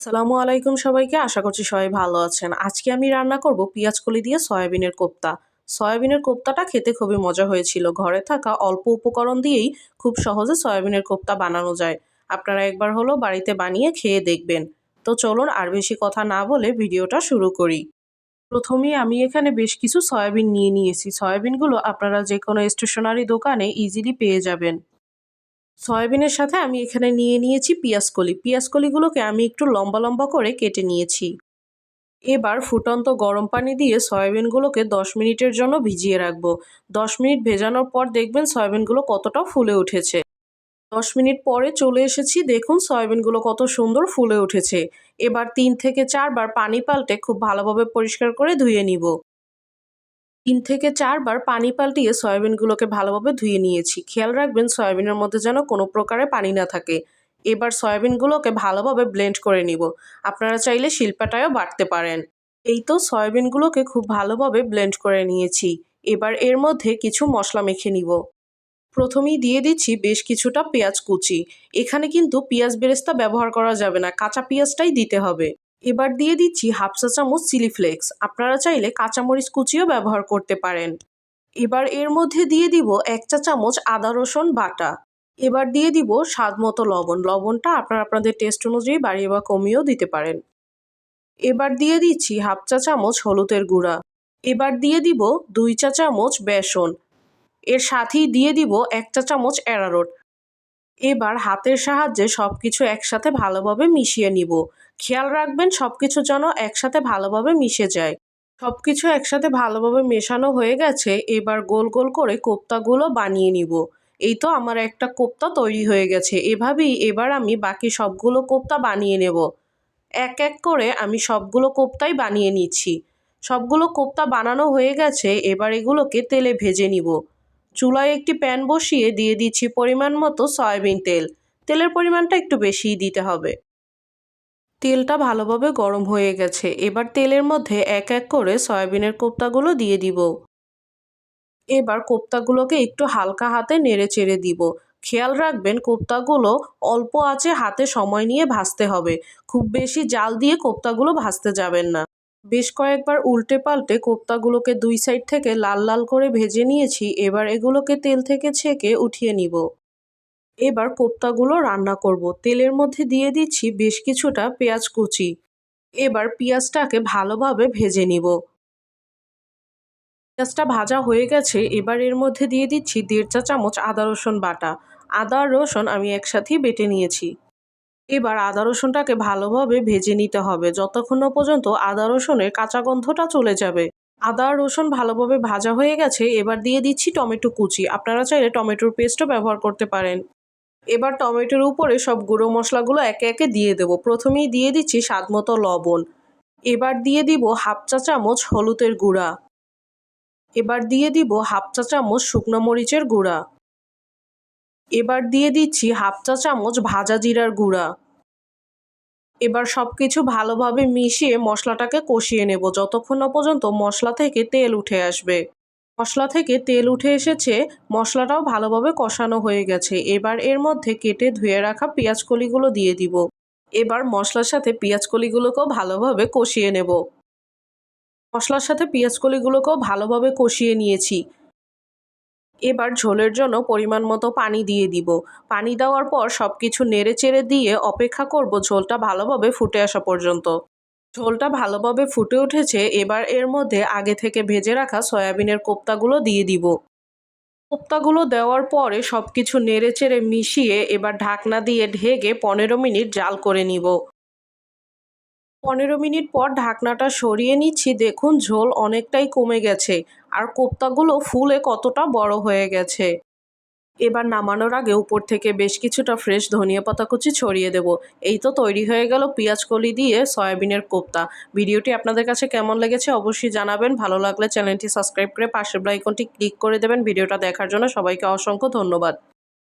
সালামু আলাইকুম সবাইকে। আশা করছি সবাই ভালো আছেন। আজকে আমি রান্না করব পেঁয়াজ কলি দিয়ে সয়াবিনের কোপ্তা। সয়াবিনের কোপ্তাটা খেতে খুবই মজা হয়েছিল। ঘরে থাকা অল্প উপকরণ দিয়েই খুব সহজে সয়াবিনের কোপ্তা বানানো যায়। আপনারা একবার হলো বাড়িতে বানিয়ে খেয়ে দেখবেন। তো চলুন আর বেশি কথা না বলে ভিডিওটা শুরু করি। প্রথমেই আমি এখানে বেশ কিছু সয়াবিন নিয়ে নিয়েছি। সয়াবিনগুলো আপনারা যে কোনো স্টেশনারি দোকানে ইজিলি পেয়ে যাবেন। সয়াবিনের সাথে আমি এখানে নিয়ে নিয়েছি পিঁয়াজকলি পিঁয়াজকলিগুলোকে আমি একটু লম্বা লম্বা করে কেটে নিয়েছি। এবার ফুটন্ত গরম পানি দিয়ে সয়াবিনগুলোকে দশ মিনিটের জন্য ভিজিয়ে রাখব। দশ মিনিট ভেজানোর পর দেখবেন সয়াবিনগুলো কতটা ফুলে উঠেছে। দশ মিনিট পরে চলে এসেছি, দেখুন সয়াবিনগুলো কত সুন্দর ফুলে উঠেছে। এবার তিন থেকে চারবার পানি পাল্টে খুব ভালোভাবে পরিষ্কার করে ধুয়ে নিব। তিন থেকে চারবার পানি পাল্টিয়ে সয়াবিনগুলোকে ভালোভাবে ধুয়ে নিয়েছি। খেয়াল রাখবেন, সয়াবিনের মধ্যে যেন কোনো প্রকারে পানি না থাকে। এবার সয়াবিনগুলোকে ভালোভাবে ব্লেন্ড করে নিব। আপনারা চাইলে শিল্পাটায়ও বাটতে পারেন। এই তো সয়াবিনগুলোকে খুব ভালোভাবে ব্লেন্ড করে নিয়েছি। এবার এর মধ্যে কিছু মশলা মেখে নিব। প্রথমেই দিয়ে দিচ্ছি বেশ কিছুটা পেঁয়াজ কুচি। এখানে কিন্তু পেঁয়াজ বেরেস্তা ব্যবহার করা যাবে না, কাঁচা পেঁয়াজটাই দিতে হবে। এবার দিয়ে দিচ্ছি হাফ চা চামচ চিলি ফ্লেক্স। আপনারা চাইলে কাঁচামরিচ কুচিও ব্যবহার করতে পারেন। এবার এর মধ্যে দিয়ে দিব এক চা চামচ আদা রসুন বাটা। এবার দিয়ে দিব স্বাদ মতো লবণ। লবণটা আপনারা আপনাদের টেস্ট অনুযায়ী বাড়িয়ে বা কমিয়েও দিতে পারেন। এবার দিয়ে দিচ্ছি হাফ চা চামচ হলুদের গুঁড়া। এবার দিয়ে দিব দুই চা চামচ বেসন। এর সাথেই দিয়ে দিব এক চা চামচ অ্যারারোট এবার হাতের সাহায্যে সব কিছু একসাথে ভালোভাবে মিশিয়ে নিব। খেয়াল রাখবেন সব কিছু যেন একসাথে ভালোভাবে মিশে যায়। সব কিছু একসাথে ভালোভাবে মেশানো হয়ে গেছে, এবার গোল গোল করে কোপ্তাগুলো বানিয়ে নিব। এই তো আমার একটা কোপ্তা তৈরি হয়ে গেছে, এভাবেই এবার আমি বাকি সবগুলো কোপ্তা বানিয়ে নেব। এক এক করে আমি সবগুলো কোপ্তাই বানিয়ে নিচ্ছি। সবগুলো কোপ্তা বানানো হয়ে গেছে, এবার এগুলোকে তেলে ভেজে নিব। চুলায় একটি প্যান বসিয়ে দিয়ে দিচ্ছি পরিমাণ মতো সয়াবিন তেল। তেলের পরিমাণটা একটু বেশিই দিতে হবে। তেলটা ভালোভাবে গরম হয়ে গেছে। এবার তেলের মধ্যে এক এক করে সয়াবিনের কোপ্তাগুলো দিয়ে দিব। এবার কোপ্তাগুলোকে একটু হালকা হাতে নেড়ে চেড়ে দিব। খেয়াল রাখবেন, কোপ্তাগুলো অল্প আছে হাতে সময় নিয়ে ভাজতে হবে। খুব বেশি জাল দিয়ে কোপ্তাগুলো ভাজতে যাবেন না। বেশ কয়েকবার উল্টে পাল্টে কোপ্তাগুলোকে দুই সাইড থেকে লাল লাল করে ভেজে নিয়েছি। এবার এগুলোকে তেল থেকে ছেঁকে উঠিয়ে নিব। এবার কোপ্তাগুলো রান্না করব। তেলের মধ্যে দিয়ে দিচ্ছি বেশ কিছুটা পেঁয়াজ কুচি। এবার পেঁয়াজটাকে ভালোভাবে ভেজে নিব। পেঁয়াজটা ভাজা হয়ে গেছে, এবার এর মধ্যে দিয়ে দিচ্ছি দেড় চা চামচ আদা রসুন বাটা। আদা রসুন আমি একসাথেই বেটে নিয়েছি। এবার আদা রসুনটাকে ভালোভাবে ভেজে নিতে হবে। যতক্ষণ পর্যন্ত আদা রসুনের কাঁচা গন্ধটা চলে যাবে। আদা রসুন ভালোভাবে ভাজা হয়ে গেছে, এবার দিয়ে দিচ্ছি টমেটো কুচি। আপনারা চাইলে টমেটোর পেস্টও ব্যবহার করতে পারেন। এবার টমেটোর উপরে সব গুঁড়ো মশলাগুলো একে একে দিয়ে দেবো। প্রথমেই দিয়ে দিচ্ছি স্বাদ মতো লবণ। এবার দিয়ে দিব হাফ চা চামচ হলুদের গুঁড়া। এবার দিয়ে দিব হাফ চা চামচ শুকনো মরিচের গুঁড়া। এবার দিয়ে দিচ্ছি হাফ চা চামচ ভাজা জিরার গুঁড়া। এবার সব কিছু ভালোভাবে মিশিয়ে মশলাটাকে কষিয়ে নেব। যতক্ষণ না পর্যন্ত মশলা থেকে তেল উঠে আসবে। মশলা থেকে তেল উঠে এসেছে, মশলাটাও ভালোভাবে কষানো হয়ে গেছে। এবার এর মধ্যে কেটে ধুয়ে রাখা পেঁয়াজ কলিগুলো দিয়ে দিব। এবার মশলার সাথে পেঁয়াজ কলিগুলোকেও ভালোভাবে কষিয়ে নেব। মশলার সাথে পেঁয়াজ কলিগুলোকেও ভালোভাবে কষিয়ে নিয়েছি। এবার ঝোলের জন্য পরিমাণ মতো পানি দিয়ে দিব। পানি দেওয়ার পর সব কিছু নেড়ে চেড়ে দিয়ে অপেক্ষা করব ঝোলটা ভালোভাবে ফুটে আসা পর্যন্ত। ঝোলটা ভালোভাবে ফুটে উঠেছে, এবার এর মধ্যে আগে থেকে ভেজে রাখা সয়াবিনের কোপ্তাগুলো দিয়ে দিব। কোপ্তাগুলো দেওয়ার পরে সব কিছু নেড়ে চেড়ে মিশিয়ে এবার ঢাকনা দিয়ে ঢেকে পনেরো মিনিট জাল করে নিব। পনেরো মিনিট পর ঢাকনাটা সরিয়ে নিচ্ছি, দেখুন ঝোল অনেকটাই কমে গেছে, আর কোপ্তাগুলো ফুলে কতটা বড় হয়ে গেছে। এবার নামানোর আগে উপর থেকে বেশ কিছুটা ফ্রেশ ধনিয়া পাতা কুচি ছড়িয়ে দেব। এই তো তৈরি হয়ে গেল পেঁয়াজ কলি দিয়ে সয়াবিনের কোপ্তা। ভিডিওটি আপনাদের কাছে কেমন লেগেছে অবশ্যই জানাবেন। ভালো লাগলে চ্যানেলটি সাবস্ক্রাইব করে পাশের আইকনটি ক্লিক করে দেবেন। ভিডিওটা দেখার জন্য সবাইকে অসংখ্য ধন্যবাদ।